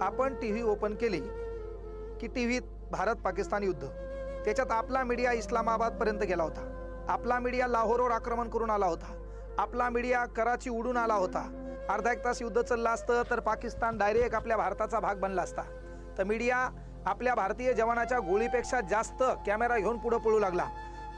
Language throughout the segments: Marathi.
आपण टी व्ही ओपन केली की टी व्हीत भारत पाकिस्तान युद्ध. त्याच्यात आपला मीडिया इस्लामाबादपर्यंत गेला होता. आपला मीडिया लाहोरवर आक्रमण करून आला होता. आपला मीडिया कराची उडून आला होता. अर्धा एक तास युद्ध चाललं असतं तर पाकिस्तान डायरेक्ट आपल्या भारताचा भाग बनला असता. तर मीडिया आपल्या भारतीय जवानाच्या गोळीपेक्षा जास्त कॅमेरा घेऊन पुढं पळू लागला.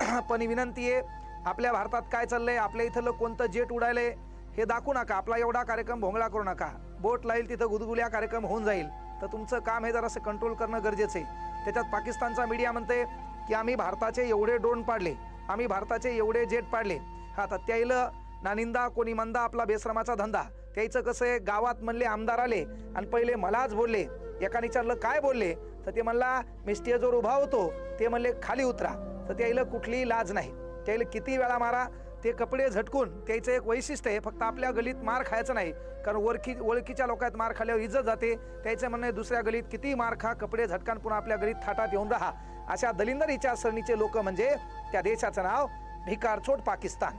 पण विनंती आहे आपल्या भारतात काय चाललंय? आपल्या इथलं कोणतं जेट उडायलंय? हे दाखवू नका आपला एवढा कार्यक्रम भोंगळा करू नका. बोट लाईल तिथं गुदगुल्या कार्यक्रम होऊन जाईल. तर तुमचं काम हे जरासं कंट्रोल करणं गरजेचं आहे. त्याच्यात पाकिस्तानचा मीडिया म्हणते की आम्ही भारताचे एवढे ड्रोन पाडले आम्ही भारताचे एवढे जेट पाडले. हा तर त्याईलं नानिंदा कोणी मंदा आपला बेश्रमाचा धंदा. त्याचं कसं आहे गावात म्हणले आमदार आले आणि पहिले मलाच बोलले. एका विचारलं काय बोलले? तर ते म्हणला मी स्टेजवर उभा होतो. ते म्हणले खाली उतरा. तर त्याईला कुठलीही लाज नाही. त्याला किती वेळा मारा ते कपडे झटकून त्याचं एक वैशिष्ट्य आहे फक्त आपल्या गलीत मार खायचं नाही. कारण ओळखी ओळखीच्या लोकात मार खाल्यावर इज्जत जाते. त्याचं म्हणणं दुसऱ्या गलीत किती मार खा कपडे झटकान पुन्हा आपल्या गलीत थाटात येऊन राहा. अशा दलिंदर विचारसरणीचे लोक म्हणजे त्या देशाचं नाव भिकारचोट पाकिस्तान.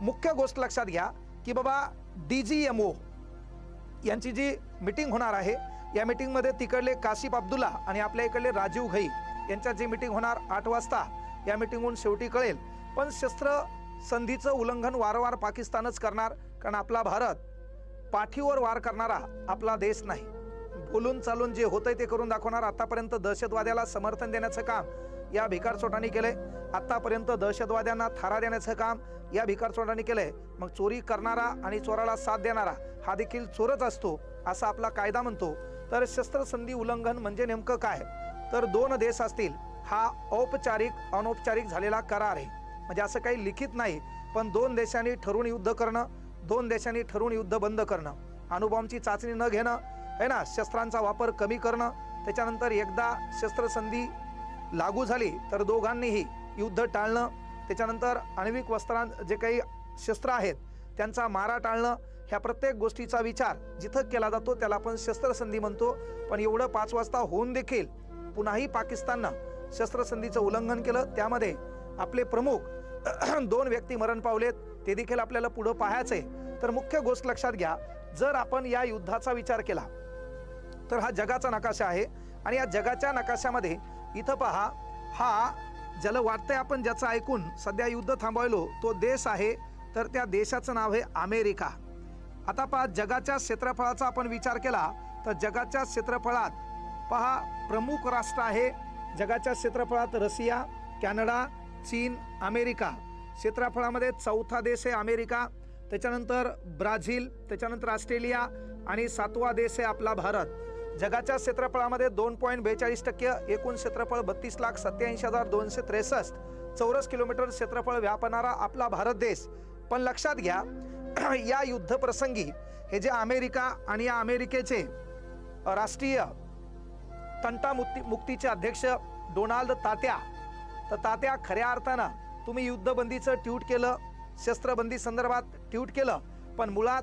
मुख्य गोष्ट लक्षात घ्या की बाबा डी जी एम ओ यांची जी मिटिंग होणार आहे या मिटिंगमध्ये तिकडले काशिफ अब्दुल्ला आणि आपल्या इकडले राजीव घई यांच्यात जी मिटिंग होणार आठ वाजता या मिटिंगहून शेवटी कळेल. पण शस्त्र संधीचं उल्लंघन वारंवार पाकिस्तानच करणार कारण आपला भारत पाठीवर वार करणारा आपला देश नाही. बोलून चालून जे होतंय ते करून दाखवणार. आतापर्यंत दहशतवाद्याला समर्थन देण्याचं काम या भिकारचोटांनी केलंय. आतापर्यंत दहशतवाद्यांना थारा देण्याचं काम या भिकारचोटांनी केलंय. मग चोरी करणारा आणि चोराला साथ देणारा हा देखील चोरच असतो असा आपला कायदा म्हणतो. तर शस्त्रसंधी उल्लंघन म्हणजे नेमकं काय? तर दोन देश असतील. हा औपचारिक अनौपचारिक झालेला करार आहे. म्हणजे असं काही लिखित नाही पण दोन देशांनी ठरवून युद्ध करणं दोन देशांनी ठरवून युद्ध बंद करणं अणुबॉम्बची चाचणी न घेणं आहे ना शस्त्रांचा वापर कमी करणं त्याच्यानंतर एकदा शस्त्रसंधी लागू झाली तर दोघांनीही युद्ध टाळणं त्याच्यानंतर आण्विक वस्त्रां जे काही शस्त्र आहेत त्यांचा मारा टाळणं ह्या प्रत्येक गोष्टीचा विचार जिथं केला जातो त्याला आपण शस्त्रसंधी म्हणतो. पण एवढं पाच वाजता होऊन देखील पुन्हाही पाकिस्ताननं शस्त्रसंधीचं उल्लंघन केलं त्यामध्ये आपले प्रमुख दोन व्यक्ती मरण पावलेत ते देखील आपल्याला पुढं पाहायचंय. तर मुख्य गोष्ट लक्षात घ्या जर आपण या युद्धाचा विचार केला तर हा जगाचा नकाशा आहे. आणि या जगाच्या नकाशामध्ये इथं पहा हा ज्याला वाटतंय आपण ज्याचं ऐकून सध्या युद्ध थांबवलो तो देश आहे. तर त्या देशाचं नाव आहे अमेरिका. आता पहा जगाच्या क्षेत्रफळाचा आपण विचार केला तर जगाच्या क्षेत्रफळात पहा प्रमुख राष्ट्र आहे. जगाच्या क्षेत्रफळात रशिया कॅनडा चीन अमेरिका. क्षेत्रफळामध्ये चौथा देश आहे अमेरिका. त्याच्यानंतर ब्राझील त्याच्यानंतर ऑस्ट्रेलिया आणि सातवा देश आहे आपला भारत. जगाच्या क्षेत्रफळामध्ये दोन पॉईंट बेचाळीस टक्के एकूण क्षेत्रफळ बत्तीस लाख सत्याऐंशी हजार दोनशे त्रेसष्ट. चौरस किलोमीटर क्षेत्रफळ व्यापणारा आपला भारत देश. पण लक्षात घ्या या युद्धप्रसंगी हे जे अमेरिका आणि या अमेरिकेचे राष्ट्रीय तंटा मुक्ती मुक्तीचे अध्यक्ष डोनाल्ड तात्या तर तात्या खऱ्या अर्थानं तुम्ही युद्धबंदीचं ट्यूट केलं शस्त्रबंदी संदर्भात ट्यूट केलं पण मुळात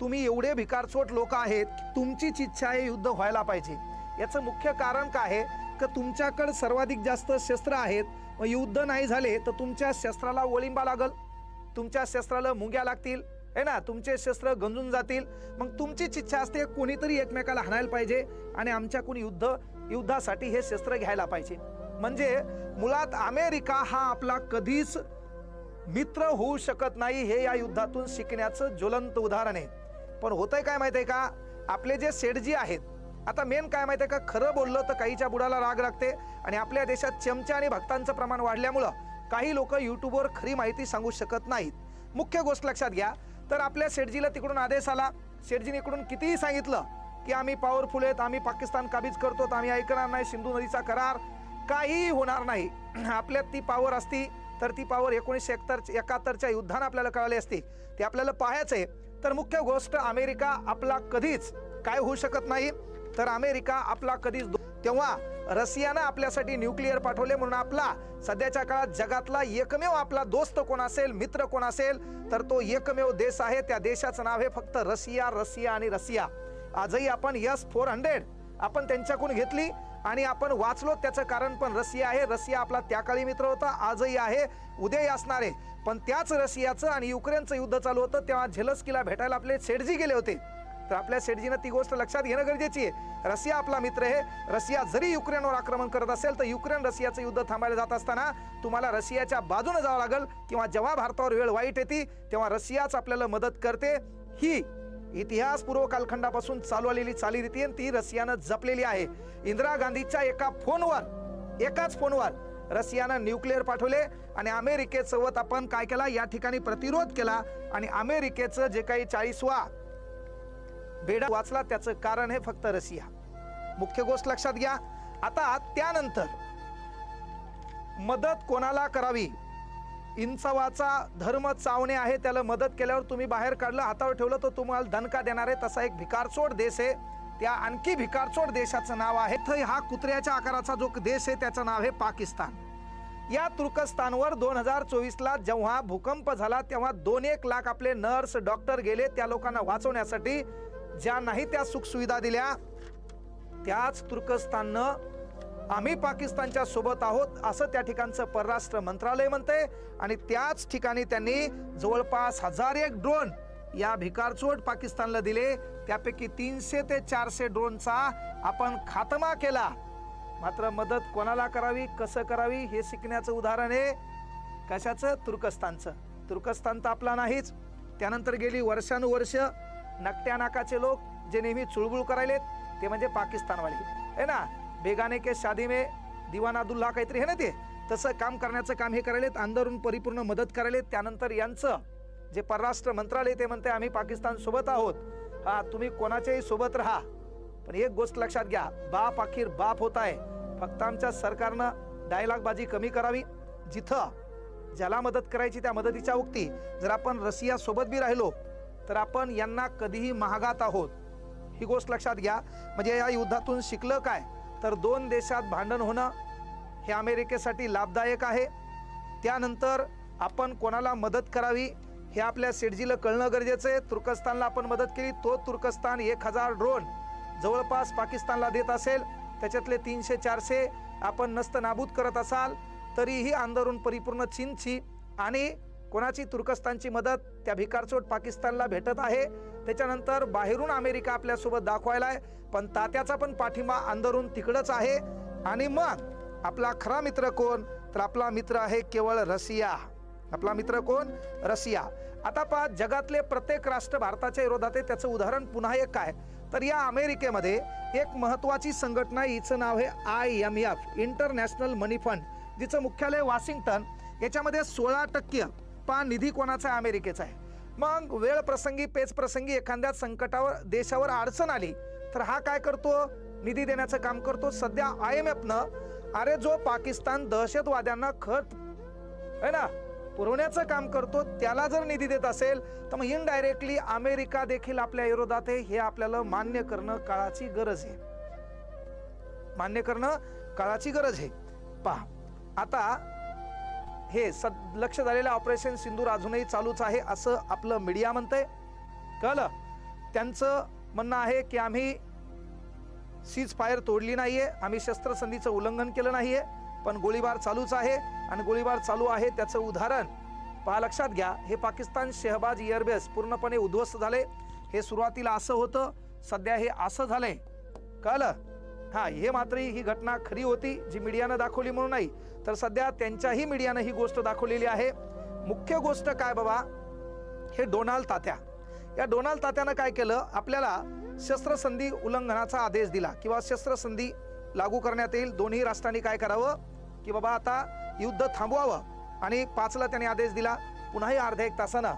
तुम्ही एवढे भिकारचोट लोक आहेत की तुमचीच इच्छा आहे युद्ध व्हायला पाहिजे. याचं मुख्य कारण काय आहे? का तुमच्याकडे सर्वाधिक जास्त शस्त्र आहेत मग युद्ध नाही झाले तर तुमच्या शस्त्राला ओळिंबा लागल. तुमच्या शस्त्राला मुंग्या लागतील आहे ना? तुमचे शस्त्र गंजून जातील. मग तुमचीच इच्छा असते कोणीतरी एकमेकाला हाणायला पाहिजे आणि आमच्याकडून युद्ध युद्धासाठी हे शस्त्र घ्यायला पाहिजे. म्हणजे मुळात अमेरिका हा आपला कधीच मित्र होऊ शकत नाही हे या युद्धातून शिकण्याचं ज्वलंत उदाहरण आहे. पण होतंय काय माहिती आहे का? आपले जे सेठजी आहेत आता मेन काय माहिती आहे का? खरं बोललं तर काहीच्या बुडाला राग लागते आणि आपल्या देशात चमचे आणि भक्तांचं प्रमाण वाढल्यामुळं काही लोक यूट्यूबवर खरी माहिती सांगू शकत नाहीत. मुख्य गोष्ट लक्षात घ्या. तर आपल्या शेठजीला तिकडून आदेश आला. शेठजीने इकडून कितीही सांगितलं की आम्ही पॉवरफुल आहेत आम्ही पाकिस्तान काबीज करतो आम्ही ऐकणार नाही सिंधू नदीचा करार काहीही होणार नाही. आपल्यात ती पॉवर असती तर ती पॉवर एकोणीसशे एकतर एकाहत्तरच्या युद्धानं आपल्याला कळाली असती. ते आपल्याला पाहायचं. आहे तर मुख्य गोष्ट अमेरिका आपला कधीच काय होऊ शकत नाही. तर अमेरिका आपला कधीच दो- तेव्हा रशियानं आपल्यासाठी न्यूक्लिअर पाठवले म्हणून आपला सध्याच्या काळात जगातला एकमेव आपला दोस्त कोण असेल मित्र कोण असेल तर तो एकमेव देश आहे. त्या देशाचं नाव आहे फक्त रशिया रशिया आणि रशिया. आजही आपण यस फोर हंड्रेड आपण त्यांच्याकडून घेतली. आणि आपण वाचलो त्याचं कारण पण रशिया आहे. रशिया आपला त्या काळी मित्र होता आजही आहे उद्याही असणार आहे. पण त्याच रशियाचं आणि युक्रेनचं युद्ध चालू होतं तेव्हा झेलस्कीला भेटायला आपले शेडजी गेले होते. तर आपल्या शेटजीनं ती गोष्ट लक्षात घेणं गरजेची आहे. रशिया आपला मित्र आहे. रशिया जरी युक्रेनवर आक्रमण करत असेल तर युक्रेन रशियाचं युद्ध थांबायला जात असताना तुम्हाला रशियाच्या बाजूने जावं लागेल. किंवा जेव्हा भारतावर वेळ वाईट येते तेव्हा रशियाच आपल्याला मदत करते. ही इतिहास पूर्व कालखंडापासून चालू आलेली चालीरीती आणि ती रशियानं जपलेली आहे. इंदिरा गांधीच्या एका फोनवर एकाच फोनवर रशियानं न्यूक्लिअर पाठवले आणि अमेरिकेसोबत आपण काय केला? या ठिकाणी प्रतिरोध केला आणि अमेरिकेचं जे काही चाळीसवा बेडा वाचला त्याचं कारण हे फक्त रशिया मुख्य गोष्ट लक्षात घ्या. आता त्यानंतर मदत कोणाला करावी? इंचवाचा धर्म चावणे आहे त्याला मदत केल्यावर तुम्ही बाहेर काढलं हातावर ठेवलं तर तुम्हाला दणका देणार आहे. तसा एक भिकारचोड देश आहे. त्या आणखी भिकारचोड देशाचं नाव आहे. इथं हा कुत्र्याच्या आकाराचा जो देश आहे त्याचं नाव आहे पाकिस्तान. या तुर्कस्तानवर दोन हजार चोवीसला जेव्हा भूकंप झाला तेव्हा दोन एक लाख आपले नर्स डॉक्टर गेले. त्या लोकांना वाचवण्यासाठी ज्या नाही त्या सुखसुविधा दिल्या त्याच तुर्कस्ताननं आम्ही पाकिस्तानच्या सोबत आहोत असं त्या ठिकाणचं परराष्ट्र मंत्रालय म्हणते आणि त्याच ठिकाणी त्यांनी जवळपास हजार एक ड्रोन या भिकारचोट पाकिस्तानला दिले. त्यापैकी तीनशे ते चारशे ड्रोनचा आपण खातमा केला. मात्र मदत कोणाला करावी कसं करावी हे शिकण्याचं उदाहरण आहे. कशाचं? तुर्कस्तानचं. तुर्कस्तान तर आपला नाहीच. त्यानंतर गेली वर्षानुवर्ष नकट्या नाकाचे लोक जे नेहमी चुळबुळ करायलेत ते म्हणजे पाकिस्तानवाले. है ना? बेगाने के शादी में दिवाना अब्दुल्ला काहीतरी आहे ना ते? तसं काम करण्याचं काम हे करायलेत अंदरून परिपूर्ण मदत करायलेत. त्यानंतर यांचं जे परराष्ट्र मंत्रालय ते म्हणते आम्ही पाकिस्तान सोबत आहोत. हा तुम्ही कोणाच्याही सोबत राहा. पण एक गोष्ट लक्षात घ्या बाप अखेर बाप होत आहे. फक्त आमच्या सरकारनं डायलॉगबाजी कमी करावी. जिथं ज्याला मदत करायची त्या मदतीच्या उक्ती. जर आपण रशिया सोबत बी राहिलो तर आपण यांना कधीही महागात आहोत. ही गोष्ट लक्षात घ्या. म्हणजे या युद्धातून शिकलं काय? तर दोन देशात भांडण होणं हे अमेरिकेसाठी लाभदायक आहे. त्यानंतर आपण कोणाला मदत करावी हे आपल्या सेटजीला कळणं गरजेचं आहे. तुर्कस्तानला आपण मदत केली तो तुर्कस्तान एक हजार ड्रोन जवळपास पाकिस्तानला देत असेल. त्याच्यातले तीनशे चारशे आपण नस्त नाबूद करत असाल तरीही अंदरून परिपूर्ण चीनची आणि कोणाची तुर्कस्तानची मदत त्या भिकारचोट पाकिस्तानला भेटत आहे? त्याच्यानंतर बाहेरून अमेरिका आपल्यासोबत दाखवायला आहे पण तात्याचा पण पाठिंबा अंदरून तिकडंच आहे. आणि मग आपला खरा मित्र कोण? तर आपला मित्र आहे केवळ रशिया आपला मित्र कोण? रसिया. आता पहा जगातले प्रत्येक राष्ट्र भारताच्या विरोधात आहे. त्याचं उदाहरण पुन्हा एक काय? तर या अमेरिकेमध्ये एक महत्वाची संघटना हिचं नाव आहे I M F international money fund जिचं मुख्यालय वॉशिंग्टन. याच्यामध्ये सोळा टक्के पा निधी कोणाचा आहे? अमेरिकेचा आहे. मग वेळ प्रसंगी पेच प्रसंगी एखाद्या संकटावर देशावर अडचण आली तर हा काय करतो? निधी देण्याचं काम करतो. सध्या आय एम एफनं अरे जो पाकिस्तान दहशतवाद्यांना खत है ना पुरवण्याचं काम करतो त्याला जर निधी देत असेल तर मग इनडायरेक्टली अमेरिका देखील आपल्या विरोधात आहे. हे आपल्याला मान्य करणं काळाची गरज आहे. मान्य करणं काळाची गरज आहे. पहा आता हे सद लक्ष झालेलं ऑपरेशन सिंदूर अजूनही चालूच आहे असं आपलं मीडिया म्हणतंय. कळलं? त्यांचं म्हणणं आहे की आम्ही सीज फायर तोडली नाहीये आम्ही शस्त्रसंधीचं उल्लंघन केलं नाहीये पण गोळीबार चालूच आहे आणि गोळीबार चालू आहे त्याचं उदाहरण पहा लक्षात घ्या हे पाकिस्तान शहबाज एअरबेस पूर्णपणे उद्ध्वस्त झाले. हे सुरुवातीला असं होतं सध्या हे असं झालंय. कळलं? हा हे मात्र ही घटना खरी होती जी मीडियानं दाखवली म्हणून नाही तर सध्या त्यांच्याही मीडियानं ही गोष्ट दाखवलेली आहे. मुख्य गोष्ट काय बाबा? हे डोनाल्ड तात्या. या डोनाल्ड तात्यानं काय केलं? आपल्याला शस्त्रसंधी उल्लंघनाचा आदेश दिला किंवा शस्त्रसंधी लागू करण्यात येईल. दोन्ही राष्ट्रांनी काय करावं? की बाबा आता युद्ध थांबवावं आणि पाचला त्यांनी आदेश दिला. पुन्हाही अर्ध्या एक तासानं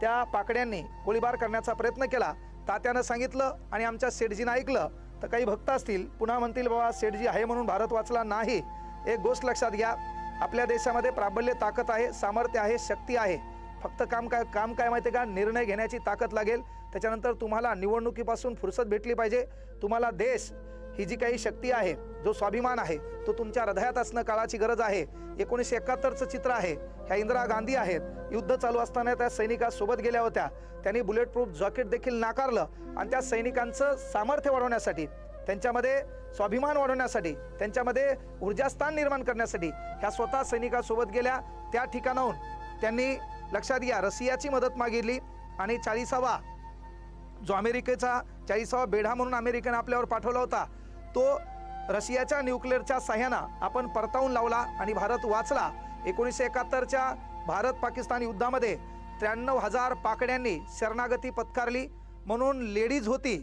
त्या पाकड्यांनी गोळीबार करण्याचा प्रयत्न केला. तात्यानं सांगितलं आणि आमच्या शेठजीनं ऐकलं. तर काही भक्त असतील पुन्हा म्हणतील बाबा सेठजी आहे म्हणून भारत वाचला नाही. एक गोष्ट लक्षात घ्या आपल्या देशामध्ये प्राबल्य ताकद आहे सामर्थ्य आहे शक्ती आहे. फक्त काम काय काम काय माहिती का? निर्णय घेण्याची ताकद लागेल. त्याच्यानंतर तुम्हाला निवडणुकीपासून फुरसत भेटली पाहिजे. तुम्हाला देश ही जी काही शक्ती आहे जो स्वाभिमान आहे तो तुमच्या हृदयात असणं काळाची गरज आहे. एकोणीसशे एकाहत्तरचं चित्र आहे. ह्या इंदिरा गांधी आहेत. युद्ध चालू असताना त्या सैनिकासोबत गेल्या होत्या. त्यांनी बुलेट प्रूफ जॉकेट देखील नाकारलं आणि त्या सैनिकांचं सामर्थ्य वाढवण्यासाठी त्यांच्यामध्ये स्वाभिमान वाढवण्यासाठी त्यांच्यामध्ये ऊर्जास्थान निर्माण करण्यासाठी ह्या स्वतः सैनिकासोबत गेल्या. त्या ठिकाणाहून त्यांनी लक्षात घ्या रशियाची मदत मागितली आणि चाळीसावा जो अमेरिकेचा चाळीसावा बेढा म्हणून अमेरिकेने आपल्यावर पाठवला होता तो रशियाच्या न्यूक्लिअरच्या सहाय्यानं आपण परतावून लावला आणि भारत वाचला. एकोणीसशे एकाहत्तरच्या भारत पाकिस्तान युद्धामध्ये त्र्याण्णव हजार पाकड्यांनी शरणागती पत्कारली. म्हणून लेडीज होती.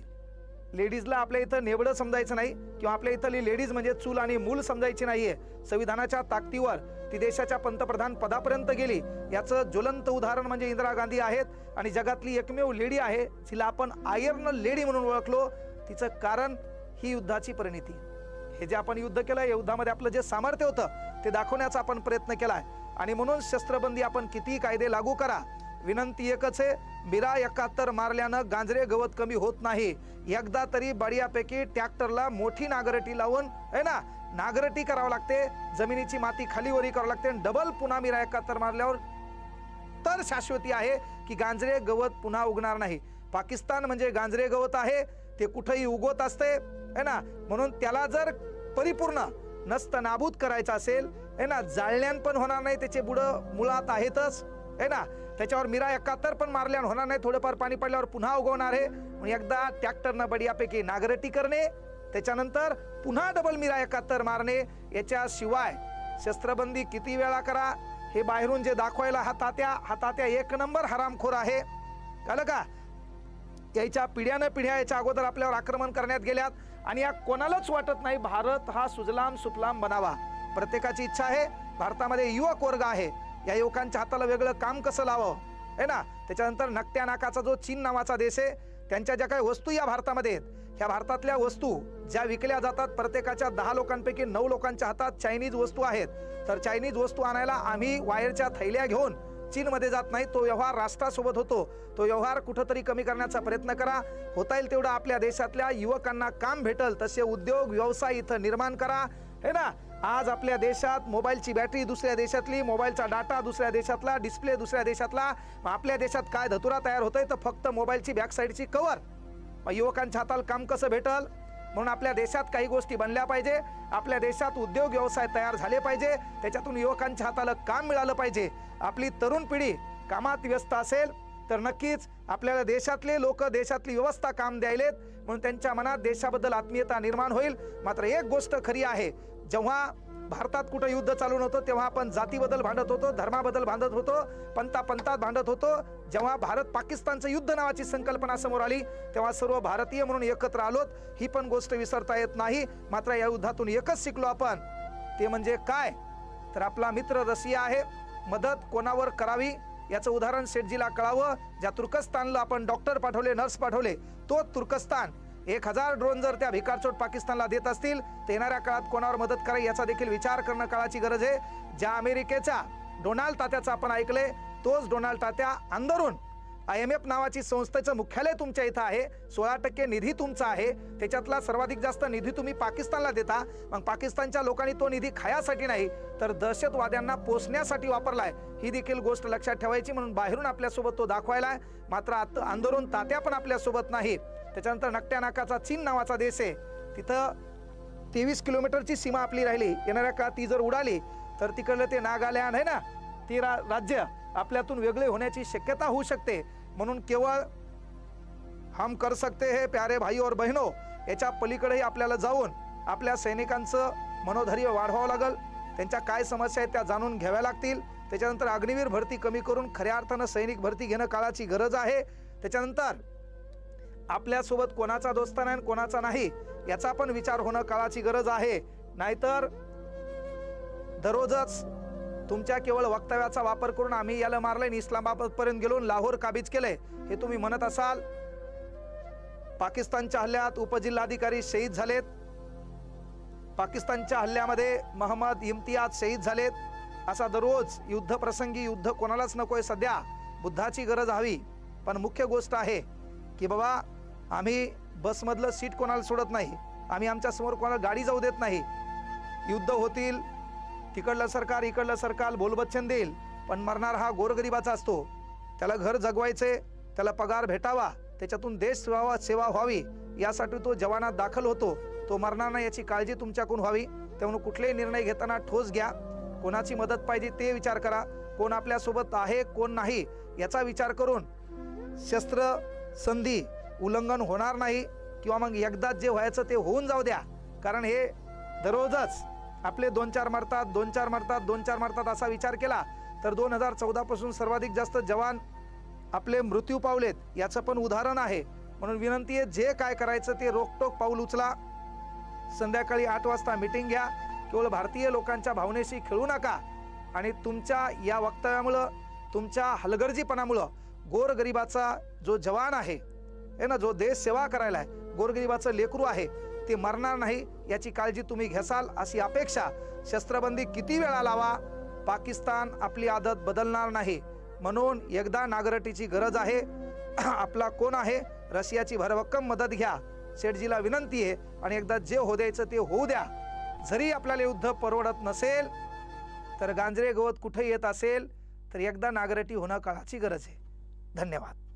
लेडीजला आपल्या इथं नेबडं समजायचं नाही किंवा आपल्या इथली लेडीज म्हणजे चूल आणि मूल समजायची नाही आहे संविधानाच्या ताकदीवर ती देशाच्या पंतप्रधान पदापर्यंत गेली. याचं ज्वलंत उदाहरण म्हणजे इंदिरा गांधी आहेत आणि जगातली एकमेव लेडी आहे जिला आपण आयर्न लेडी म्हणून ओळखलो. तिचं कारण ही युद्धाची परिणिती. हे जे आपण युद्ध केलं या युद्धामध्ये आपलं जे सामर्थ्य होतं ते दाखवण्याचा आपण प्रयत्न केला आहे आणि म्हणून शस्त्रबंदी आपण कितीही कायदे लागू करा. विनंती एकच आहे मिरा एकाहत्तर मारल्यानं गांजरे गवत कमी होत नाही. एकदा तरी बडियापैकी ट्रॅक्टरला मोठी नागरटी लावून है ना नागरटी करावं लागते. जमिनीची माती खालीवरी करावं लागते. आणि डबल पुन्हा मिरा एकाहत्तर मारल्यावर तर शाश्वती आहे की गांजरे गवत पुन्हा उगणार नाही. पाकिस्तान म्हणजे गांजरे गवत आहे ते कुठंही उगवत असते. है ना? म्हणून त्याला जर परिपूर्ण नस्त नाबूद करायचं असेल है ना? जाळण्यान पण होणार नाही त्याचे बुडं मुळात आहेतच है ना? त्याच्यावर मिरा एकाहत्तर पण मारल्यान होणार नाही थोडंफार पाणी पडल्यावर पुन्हा उगवणार आहे. म्हणून एकदा ट्रॅक्टरनं बडियापैकी नागरटी करणे त्याच्यानंतर पुन्हा डबल मिरा एकाहत्तर मारणे याच्याशिवाय शस्त्रबंदी किती वेळा करा हे बाहेरून जे दाखवायला हा तात्या हा तात्या एक नंबर हरामखोर आहे. कळलं का याच्या पिढ्यानं पिढ्या याच्या अगोदर आपल्यावर आक्रमण करण्यात गेल्यात. आणि या कोणालाच वाटत नाही भारत हा सुजलाम सुफलाम बनावा. प्रत्येकाची इच्छा आहे भारतामध्ये युवक वर्ग आहे. या युवकांच्या हाताला वेगळं काम कसं लावावं? है ना? त्याच्यानंतर नकट्या नाकाचा जो चीन नावाचा देश आहे त्यांच्या ज्या काही वस्तू या भारतामध्ये आहेत ह्या भारतातल्या वस्तू ज्या विकल्या जातात प्रत्येकाच्या दहा लोकांपैकी नऊ लोकांच्या हातात चायनीज वस्तू आहेत. तर चायनीज वस्तू आणायला आम्ही वायरच्या थैल्या घेऊन चीनमध्ये जात नाही तो व्यवहार राष्ट्रासोबत होतो. तो व्यवहार कुठंतरी कमी करण्याचा प्रयत्न करा. होता येईल तेवढं आपल्या देशातल्या युवकांना काम भेटल तसे उद्योग व्यवसाय इथं निर्माण करा. हे ना? आज आपल्या देशात मोबाईलची बॅटरी दुसऱ्या देशातली मोबाईलचा डाटा दुसऱ्या देशातला डिस्प्ले दुसऱ्या देशातला. आपल्या देशात काय धतुरा तयार होतोय? तर फक्त मोबाईलची बॅक साईडची कवर मग युवकांच्या हाताला काम कसं भेटल? म्हणून आपल्या देशात काही गोष्टी बनल्या पाहिजे. आपल्या देशात उद्योग व्यवसाय तयार झाले पाहिजे. त्याच्यातून युवकांच्या हाताला काम मिळालं पाहिजे. आपली तरुण पिढी कामात व्यस्त असेल तर नक्कीच आपल्याला देशातले लोक देशातली व्यवस्था काम द्यायलेत. म्हणून त्यांच्या मनात देशाबद्दल आत्मीयता निर्माण होईल. मात्र एक गोष्ट खरी आहे. जेव्हा भारतात कुठं युद्ध चालू नव्हतं तेव्हा आपण जातीबद्दल भांडत होतो धर्माबद्दल भांडत होतो पंता पंतात भांडत होतो. जेव्हा भारत पाकिस्तानचं युद्ध नावाची संकल्पना समोर आली तेव्हा सर्व भारतीय म्हणून एकत्र आलोत. ही पण गोष्ट विसरता येत नाही. मात्र या युद्धातून एकच शिकलो आपण. ते म्हणजे काय? तर आपला मित्र रशिया आहे. मदत कोणावर करावी? याचं उदाहरण शेठजीला कळावं. ज्या तुर्कस्तानला आपण डॉक्टर पाठवले नर्स पाठवले तो तुर्कस्तान. एक हजार ड्रोन जर त्या भिकारचोट पाकिस्तानला देत असतील तर येणाऱ्या काळात कोणावर मदत करावी याचा देखील विचार करणं काळाची गरज आहे. ज्या अमेरिकेच्या डोनाल्ड तात्याचं आपण ऐकले तोच डोनाल्ड तात्या अंदरून आय एम एफ नावाची संस्थेचं मुख्यालय तुमच्या इथं आहे. सोळा टक्के निधी तुमचा आहे. त्याच्यातला सर्वाधिक जास्त निधी तुम्ही पाकिस्तानला देता. मग पाकिस्तानच्या लोकांनी तो निधी खायासाठी नाही तर दहशतवाद्यांना पोचण्यासाठी वापरलाय. ही देखील गोष्ट लक्षात ठेवायची म्हणून बाहेरून आपल्यासोबत तो दाखवायला आहे मात्र आत अंदरून तात्या पण आपल्यासोबत नाही त्याच्यानंतर नकट्या नाकाचा चीन नावाचा देश आहे. तिथं तेवीस किलोमीटरची सीमा आपली राहिली. येणाऱ्या काळात ती जर उडाली तर तिकडलं ते नागालँड आहे ना ती रा राज्य आपल्यातून वेगळे होण्याची शक्यता होऊ शकते. म्हणून केवळ हम कर सकते हे प्यारे भाई और बहिनो याच्या पलीकडेही आपल्याला जाऊन आपल्या सैनिकांचं मनोधैर्य वाढवावं लागेल. त्यांच्या काय समस्या आहेत त्या जाणून घ्याव्या लागतील. त्याच्यानंतर अग्निवीर भरती कमी करून खऱ्या अर्थानं सैनिक भरती घेणं काळाची गरज आहे. त्याच्यानंतर आपल्यासोबत कोणाचा दोस्ताना आणि कोणाचा नाही याचा पण विचार होणं काळाची गरज आहे. नाहीतर दररोजच तुमच्या केवळ वक्तव्याचा वापर करून आम्ही याला मारलं आणि इस्लामाबादपर्यंत गेलो लाहोर काबीज केले हे तुम्ही म्हणत असाल? पाकिस्तानच्या हल्ल्यात उपजिल्हाधिकारी शहीद झालेत. पाकिस्तानच्या हल्ल्यामध्ये महम्मद इम्तियाज शहीद झालेत. असा दररोज युद्ध प्रसंगी युद्ध कोणालाच नकोय सध्या बुद्धाची गरज हवी. पण मुख्य गोष्ट आहे की बाबा आम्ही बसमधलं सीट कोणाला सोडत नाही आम्ही आमच्यासमोर कोणाला गाडी जाऊ देत नाही. युद्ध होतील तिकडलं सरकार इकडलं सरकार बोलबच्चन देईल पण मरणार हा गोरगरिबाचा असतो. त्याला घर जगवायचे त्याला पगार भेटावा त्याच्यातून देश सेवा सेवा व्हावी यासाठी तो जवानात दाखल होतो. तो मरणार नाही याची काळजी तुमच्याकडून व्हावी. त्यामुळे कुठलेही निर्णय घेताना ठोस घ्या. कोणाची मदत पाहिजे ते विचार करा. कोण आपल्यासोबत आहे कोण नाही याचा विचार करून शस्त्र संधी उल्लंघन होणार नाही किंवा मग एकदाच जे व्हायचं ते होऊन जाऊ द्या. कारण हे दररोजच आपले दोन चार मरतात दोन चार मरतात दोन चार मरतात असा विचार केला तर दोन हजार चौदापासून सर्वाधिक जास्त जवान आपले मृत्यू पावलेत याचं पण उदाहरण आहे. म्हणून विनंती आहे जे काय करायचं ते रोकटोक पाऊल उचला. संध्याकाळी आठ वाजता मिटिंग घ्या. केवळ भारतीय लोकांच्या भावनेशी खेळू नका. आणि तुमच्या या वक्तव्यामुळं तुमच्या हलगर्जीपणामुळं गोरगरिबाचा जो जवान आहे आहे ना जो देश सेवा करायला आहे गोरगरिबाचं लेकरू आहे ते मरणार नाही याची काळजी तुम्ही घेसाल अशी अपेक्षा. शस्त्रबंदी किती वेळा लावा पाकिस्तान आपली आदत बदलणार नाही. म्हणून एकदा नागरटीची गरज आहे आपला कोण आहे रशियाची भरभक्कम मदत घ्या. शेठजीला विनंती आहे आणि एकदा जे हो द्यायचं ते होऊ द्या. जरी आपल्याला युद्ध परवडत नसेल तर गांजरे गवत कुठे येत असेल तर एकदा नागरटी होणं काळाची गरज आहे. धन्यवाद.